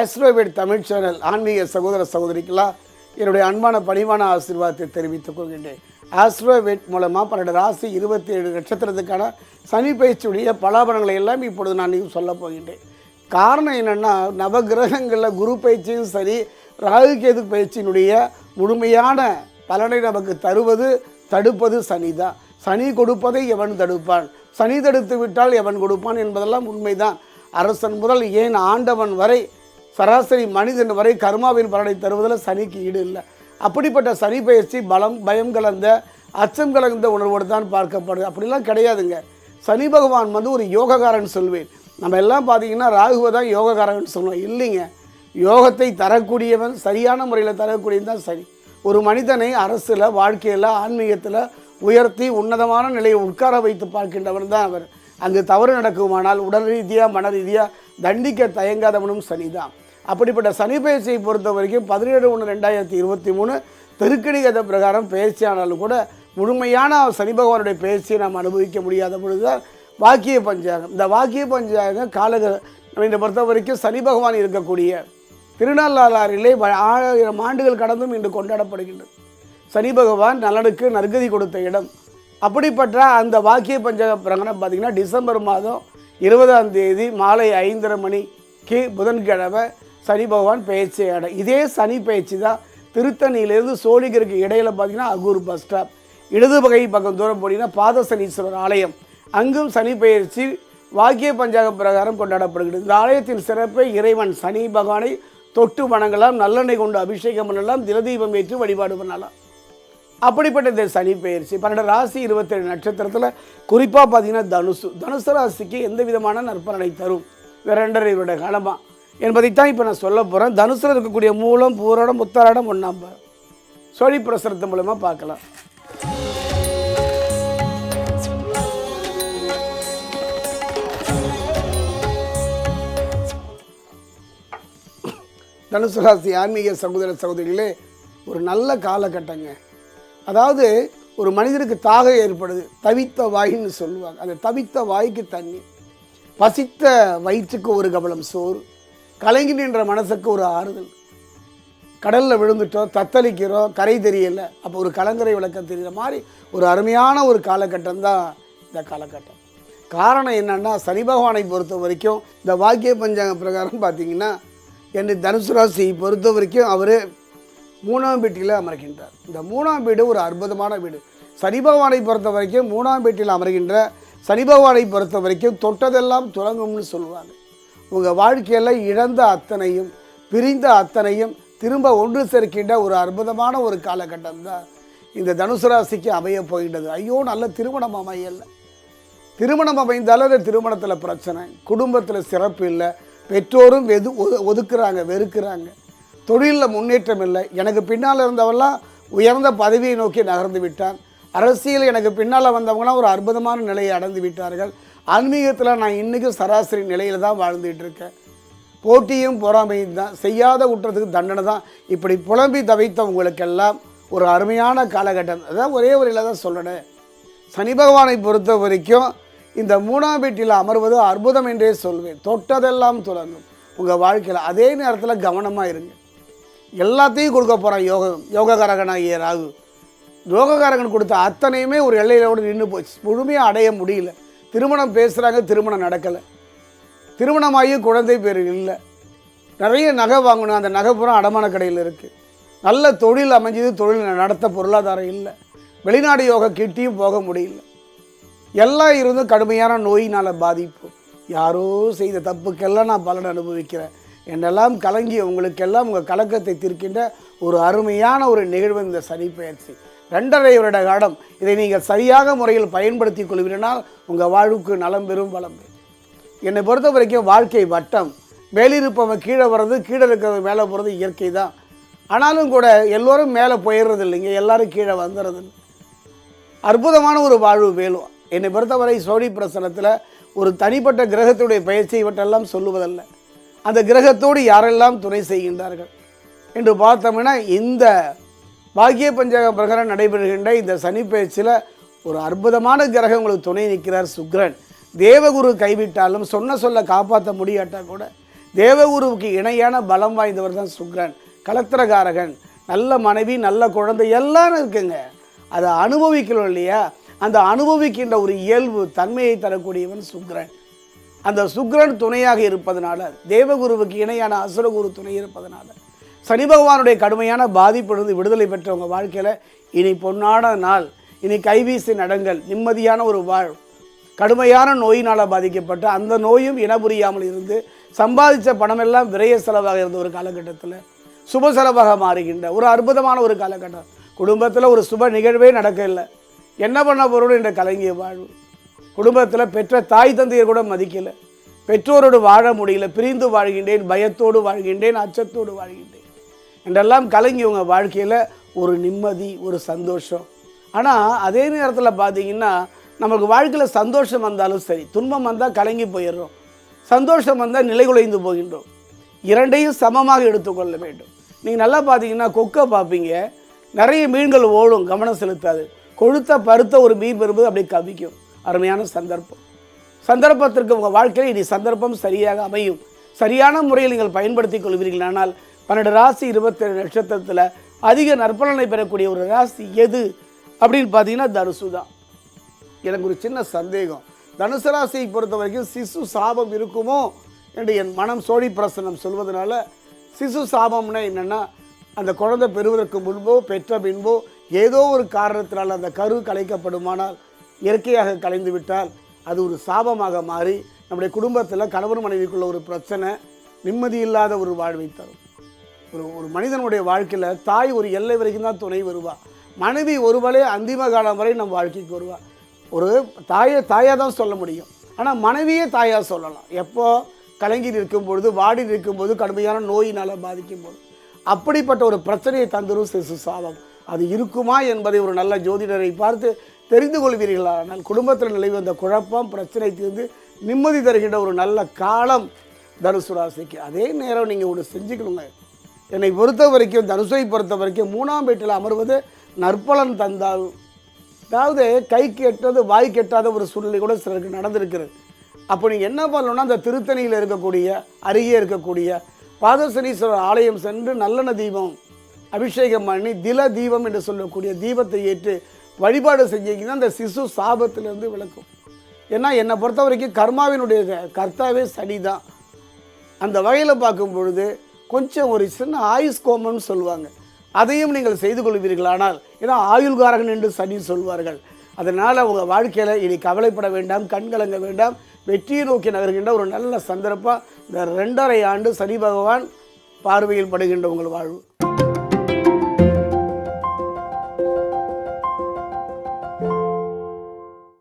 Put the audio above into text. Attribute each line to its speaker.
Speaker 1: Astroved Tamil channel ஆன்மீக சகோதர சகோதரிக்கெல்லாம் என்னுடைய அன்பான பணிவான ஆசீர்வாதத்தை தெரிவித்துக் கொள்கின்றேன். ஆஸ்ட்ரோவேட் மூலமாக பன்னெண்டு ராசி இருபத்தி ஏழு நட்சத்திரத்துக்கான சனி பயிற்சியுடைய பலாபலங்களை எல்லாம் இப்பொழுது நான் நீங்கள் சொல்லப் போகின்றேன். காரணம் என்னென்னா நவகிரகங்களில் குரு பயிற்சியும் சரி ராகு கேது பயிற்சியினுடைய முழுமையான பலனை நமக்கு தருவது தடுப்பது சனி தான் சனி கொடுப்பதை எவன் தடுப்பான்? சனி தடுத்து விட்டால் எவன் கொடுப்பான் என்பதெல்லாம் உண்மைதான். அரசன் முதல் ஏன் ஆண்டவன் வரை சராசரி மனிதன் வரை கர்மாவின் பலனை தருவதில் சனிக்கு ஈடு இல்லை. அப்படிப்பட்ட சனி பயிற்சி பலம் பயம் கலந்த அச்சம் கலந்த உணர்வோடு தான் பார்க்கப்படுது. அப்படிலாம் கிடையாதுங்க. சனி பகவான் வந்து ஒரு யோகக்காரன் சொல்வேன். நம்ம எல்லாம் பார்த்தீங்கன்னா ராகுவை தான் யோகக்காரன் சொல்லுவோம் இல்லைங்க. யோகத்தை தரக்கூடியவன் சரியான முறையில் தரக்கூடியவன் தான் சரி ஒரு மனிதனை அரசில் வாழ்க்கையில் ஆன்மீகத்தில் உயர்த்தி உன்னதமான நிலையை உட்கார வைத்து பார்க்கின்றவன் தான் அவர். அங்கு தவறு நடக்குமானால் உடல் ரீதியாக மன ரீதியாக தண்டிக்க தயங்காதவனும் சனிதான். அப்படிப்பட்ட சனி பயிற்சியை பொறுத்த வரைக்கும் பதினேழு ஒன்று ரெண்டாயிரத்தி இருபத்தி மூணு திருக்கணிகத பிரகாரம் பயிற்சியானாலும் கூட முழுமையான சனி பகவானுடைய பயிற்சியை நாம் அனுபவிக்க முடியாத பொழுதுதான் வாக்கிய பஞ்சாங்கம். இந்த வாக்கிய பஞ்சாங்கம் காலக பொறுத்த வரைக்கும் சனி பகவான் இருக்கக்கூடிய திருநள்ளாறிலே ஆயிரம் ஆண்டுகள் கடந்தும் இன்று கொண்டாடப்படுகின்றது. சனி பகவான் நலனுக்கு நற்கதி கொடுத்த இடம். அப்படிப்பட்ட அந்த வாக்கிய பஞ்சாங்க பிரகடனம் பார்த்திங்கன்னா டிசம்பர் மாதம் இருபதாம் தேதி மாலை ஐந்தரை மணிக்கு புதன்கிழமை சனி பகவான் பயிற்சி இடம் இதே சனி பயிற்சி தான் திருத்தணியிலேருந்து சோழிகருக்கு இடையில் பார்த்தீங்கன்னா அகூர் பஸ் ஸ்டாப் இடது பகை பக்கம் தூரம் போனீங்கன்னா பாதசனீஸ்வரர் ஆலயம். அங்கும் சனி பயிற்சி வாக்கிய பஞ்சாங்க பிரகாரம் கொண்டாடப்படுகிறது. இந்த ஆலயத்தின் சிறப்பை இறைவன் சனி பகவானை தொட்டு வணங்கலாம் நல்லெண்ணெய் கொண்டு அபிஷேகம் பண்ணலாம் திலதீபம் ஏற்றி வழிபாடு பண்ணலாம். அப்படிப்பட்ட இந்த சனி பயிற்சி பன்னெண்டு ராசி இருபத்தேழு நட்சத்திரத்தில் குறிப்பாக பார்த்தீங்கன்னா தனுசு. தனுசு ராசிக்கு எந்த விதமான நற்பலனை தரும்? இந்த ரெண்டரை இவருடைய காலமாக என்பதைத்தான் இப்போ நான் சொல்ல போகிறேன் தனுசில் இருக்கக்கூடிய மூலம் பூரடம் முத்தாராடம் ஒன்றாம் சோழி பிரசரத்து மூலமாக பார்க்கலாம். தனுசு ராசி ஆன்மீக சகோதர சகோதரிகளே ஒரு நல்ல காலகட்டங்க. அதாவது ஒரு மனிதனுக்கு தாகம் ஏற்படுது. தவித்த வாயின்னு சொல்லுவாங்க. அந்த தவித்த வாய்க்கு தண்ணி. பசித்த வயிற்றுக்கு ஒரு கபலம் சோறு. கலங்கி நின்ற மனசுக்கு ஒரு ஆறுதல். கடலில் விழுந்துட்டோம் தத்தளிக்கிறோம் கரை தெரியலை அப்போ ஒரு கலங்கரை விளக்கம் தெரிகிற மாதிரி ஒரு அருமையான ஒரு காலகட்டம் தான் இந்த காலகட்டம். காரணம் என்னென்னா சனி பகவானை பொறுத்த வரைக்கும் இந்த வாக்கிய பஞ்சாங்க பிரகாரம் பார்த்திங்கன்னா என்னை தனுசு ராசியை பொறுத்த வரைக்கும் அவர் மூணாம் வீட்டில் அமர்கின்றார். இந்த மூணாம் வீடு ஒரு அற்புதமான வீடு. சனி பகவானை பொறுத்த வரைக்கும் மூணாம் வீட்டில் அமர்கின்ற சனி பகவானை பொறுத்த வரைக்கும் தொட்டதெல்லாம் துலங்கும்னு சொல்லுவாங்க. உங்கள் வாழ்க்கையில் இழந்த அத்தனையும் பிரிந்த அத்தனையும் திரும்ப ஒன்று சேர்க்கின்ற ஒரு அற்புதமான ஒரு காலகட்டம் தான். இந்த தனுசு ராசிக்கு அமைய போகின்றது. ஐயோ நல்ல திருமணம் அமையல. திருமணம் அமைந்தாலும் அந்த திருமணத்தில் பிரச்சனை. குடும்பத்தில் சிறப்பு இல்லை. பெற்றோரும் வெது ஒது- ஒதுக்குறாங்க வெறுக்கிறாங்க. தொழிலில் முன்னேற்றம் இல்லை. எனக்கு பின்னால் இருந்தவெல்லாம் உயர்ந்த பதவியை நோக்கி நகர்ந்து விட்டான். அரசியல் எனக்கு பின்னால் வந்தவங்களாம் ஒரு அற்புதமான நிலையை அடைந்து விட்டார்கள். ஆன்மீகத்தில் நான் இன்றைக்கும் சராசரி நிலையில் தான் வாழ்ந்துகிட்டு இருக்கேன். போட்டியும் பொறாமையும் தான். செய்யாத குற்றத்துக்கு தண்டனை தான். இப்படி புலம்பி தவித்தவங்களுக்கெல்லாம் ஒரு அருமையான காலகட்டம். அதான் ஒரே வரையில் தான் சொல்லணும். சனி பகவானை பொறுத்த வரைக்கும் இந்த மூணாம் வீட்டில் அமர்வது அற்புதம் என்றே சொல்வேன். தொட்டதெல்லாம் தொடங்கும் உங்கள் வாழ்க்கையில் அதே நேரத்தில் கவனமாக இருங்க. எல்லாத்தையும் கொடுக்க போகிறான் யோகம் யோககாரகனாகிய ராகு. யோககாரகன் கொடுத்த அத்தனையுமே ஒரு எல்லையிலோடு நின்று போச்சு. முழுமையாக அடைய முடியல. திருமணம் பேசுகிறாங்க திருமணம் நடக்கலை. திருமணமாகி குழந்தை பேர் இல்லை. நிறைய நகை வாங்கணும். அந்த நகை பூரா அடமான கடையில் இருக்குது நல்ல தொழில் அமைஞ்சது தொழில் நடத்த பொருளாதாரம் இல்லை. வெளிநாடு யோக கிட்டியும் போக முடியல. எல்லாம் இருந்தும் கடுமையான நோயினால் பாதிப்பு. யாரோ செய்த தப்புக்கெல்லாம் நான் பலன் அனுபவிக்கிறேன். என்னெல்லாம் கலங்கி உங்களுக்கெல்லாம் உங்கள் கலக்கத்தை தீர்க்கின்ற ஒரு அருமையான ஒரு நிகழ்வு இந்த சனி பயிற்சி ரெண்டரை வருட காலம் இதை நீங்கள் சரியாக முறையில் பயன்படுத்தி கொள்வீர்களால் உங்கள் வாழ்வுக்கு நலம் பெறும் வளம் பெறும். என்னை பொறுத்த வரைக்கும் வாழ்க்கை வட்டம். மேலிருப்பவன் கீழே வர்றது கீழே இருக்கிறவன் மேலே போகிறது இயற்கை தான். ஆனாலும் கூட எல்லோரும் மேலே போயிடுறது இல்லைங்க எல்லாரும் கீழே வந்துடுறது அற்புதமான ஒரு வாழ்வு வேலும் என்னை பொறுத்தவரை சோழி பிரசனத்தில் ஒரு தனிப்பட்ட கிரகத்துடைய பயிற்சி இவற்றெல்லாம் சொல்லுவதல்ல. அந்த கிரகத்தோடு யாரெல்லாம் துணை செய்கின்றார்கள்? என்று பார்த்தோம்னா இந்த பாக்கிய பஞ்சாங்க பிரகாரம் நடைபெறுகின்ற இந்த சனி பயிற்சியில் ஒரு அற்புதமான கிரகம் உங்களுக்கு துணை நிற்கிறார் சுக்ரன். தேவகுரு கைவிட்டாலும் சொன்ன சொல்ல காப்பாற்ற முடியாட்டா கூட தேவகுருவுக்கு இணையான பலம் வாய்ந்தவர் தான் சுக்ரன். கலத்திரகாரகன் நல்ல மனைவி நல்ல குழந்தை எல்லாம் இருக்குங்க. அதை அனுபவிக்கணும் இல்லையா? அந்த அனுபவிக்கின்ற ஒரு இயல்பு தன்மையை தரக்கூடியவன் சுக்ரன். அந்த சுக்ரன் துணையாக இருப்பதனால தேவகுருவுக்கு இணையான அசுரகுரு துணை இருப்பதனால சனி பகவானுடைய கடுமையான பாதிப்பிலிருந்து விடுதலை பெற்றவங்க வாழ்க்கையில் இனி பொன்னான நாள் இனி கைவீசி நடங்கள் நிம்மதியான ஒரு வாழ் கடுமையான நோயினால் பாதிக்கப்பட்ட அந்த நோயும் இனபுரியாமல் இருந்து சம்பாதித்த பணமெல்லாம் விரைய செலவாக இருந்த ஒரு காலகட்டத்தில் சுப செலவாக மாறுகின்ற ஒரு அற்புதமான ஒரு காலகட்டம். குடும்பத்தில் ஒரு சுப நிகழ்வே நடக்கவில்லை. என்ன பண்ண போகிறோம் என்ற கலங்கிய வாழ்வு. குடும்பத்தில் பெற்ற தாய் தந்தையர் கூட மதிக்கலை. பெற்றோரோடு வாழ முடியல. பிரிந்து வாழ்கின்றேன் பயத்தோடு வாழ்கின்றேன் அச்சத்தோடு வாழ்கின்றேன். என்றெல்லாம் கலங்கி உங்கள் வாழ்க்கையில் ஒரு நிம்மதி ஒரு சந்தோஷம். ஆனால் அதே நேரத்தில் பார்த்தீங்கன்னா நமக்கு வாழ்க்கையில் சந்தோஷம் வந்தாலும் சரி துன்பம் வந்தால் கலங்கி போயிடுறோம். சந்தோஷம் வந்தால் நிலைகுலைந்து போகின்றோம். இரண்டையும் சமமாக எடுத்துக்கொள்ள வேண்டும். நீங்கள் நல்லா பார்த்தீங்கன்னா கொக்கை பார்ப்பீங்க நிறைய மீன்கள் ஓடும் கவனம் செலுத்தாது. கொழுத்த பருத்த ஒரு மீன் பெறும்போது அப்படியே கவிக்கும். அருமையான சந்தர்ப்பம். சந்தர்ப்பத்திற்கு உங்கள் வாழ்க்கையில் இனி சந்தர்ப்பம் சரியாக அமையும். சரியான முறையில் நீங்கள் பயன்படுத்திக் கொள்வீர்களானால் பன்னெண்டு ராசி இருபத்தேழு நட்சத்திரத்தில் அதிக நற்பலனை பெறக்கூடிய ஒரு ராசி எது அப்படின்னு பார்த்தீங்கன்னா தனுசு தான். எனக்கு ஒரு சின்ன சந்தேகம். தனுசு ராசியை பொறுத்த வரைக்கும் சிசு சாபம் இருக்குமோ என்று என் மனம் சோழி பிரசனம் சொல்வதனால சிசு சாபம்னா என்னென்னா அந்த குழந்தை பெறுவதற்கு முன்போ பெற்ற பின்போ ஏதோ ஒரு காரணத்தினால் அந்த கரு கலைக்கப்படுமானால் இயற்கையாக கலைந்து விட்டால் அது ஒரு சாபமாக மாறி நம்முடைய குடும்பத்தில் கணவன் மனைவிக்குள்ள ஒரு பிரச்சனை நிம்மதி இல்லாத ஒரு வாழ்வை தரும். ஒரு ஒரு மனிதனுடைய வாழ்க்கையில் தாய் ஒரு எல்லை வரைக்கும் தான் துணை வருவா. மனைவி ஒருவளே அந்திம காலம் வரை நம்ம வாழ்க்கைக்கு வருவா. ஒரு தாயை தாயாக தான் சொல்ல முடியும். ஆனால் மனைவியே தாயாக சொல்லலாம். எப்போ கலங்கி நிற்கும் பொழுது வாடி நிற்கும் போது கடுமையான நோயினால் பாதிக்கும் போது அப்படிப்பட்ட ஒரு பிரச்சனையை தந்துரும் சிசு சாபம். அது இருக்குமா என்பதை ஒரு நல்ல ஜோதிடரை பார்த்து தெரிந்து கொள்வீர்களானால் குடும்பத்தில் நிலவி வந்த குழப்பம் பிரச்சனை தீர்ந்து நிம்மதி தருகின்ற ஒரு நல்ல காலம் தனுசு ராசிக்கு. அதே நேரம் நீங்கள் ஒன்று செஞ்சுக்கணுங்க என்னை பொறுத்த வரைக்கும் தனுசை பொறுத்த வரைக்கும் மூணாம் வீட்டில் அமர்வது நற்பலன் தந்தால் அதாவது கை கெட்டது வாய் கெட்டாத ஒரு சூழ்நிலை கூட சிலருக்கு நடந்திருக்கிறது. அப்போ நீங்கள் என்ன பண்ணணும்னா அந்த திருத்தணியில் இருக்கக்கூடிய அருகே இருக்கக்கூடிய பாதசனீஸ்வரர் ஆலயம் சென்று நல்லெண்ண தீபம் அபிஷேகம் பண்ணி தில தீபம் என்று சொல்லக்கூடிய தீபத்தை ஏற்று வழிபாடு செஞ்சீங்கன்னா அந்த சிசு சாபத்திலேருந்து விளக்கும். ஏன்னா என்னை பொறுத்த வரைக்கும் கர்மாவினுடைய கர்த்தாவே சனி தான் அந்த வகையில் பார்க்கும் பொழுது கொஞ்சம் ஒரு சின்ன ஆயுஷ் கோமம்னு சொல்லுவாங்க. அதையும் நீங்கள் செய்து கொள்வீர்களானால் ஏன்னா ஆயுள்காரகன் என்று சனி சொல்வார்கள். அதனால் உங்கள் வாழ்க்கையில் இனி கவலைப்பட வேண்டாம் கண்கலங்க வேண்டாம். வெற்றியை நோக்கி நகர்கின்ற ஒரு நல்ல சந்தர்ப்பம் இந்த ரெண்டரை ஆண்டு சனி பகவான் பார்வையில் படுகின்ற உங்கள் வாழ்வு.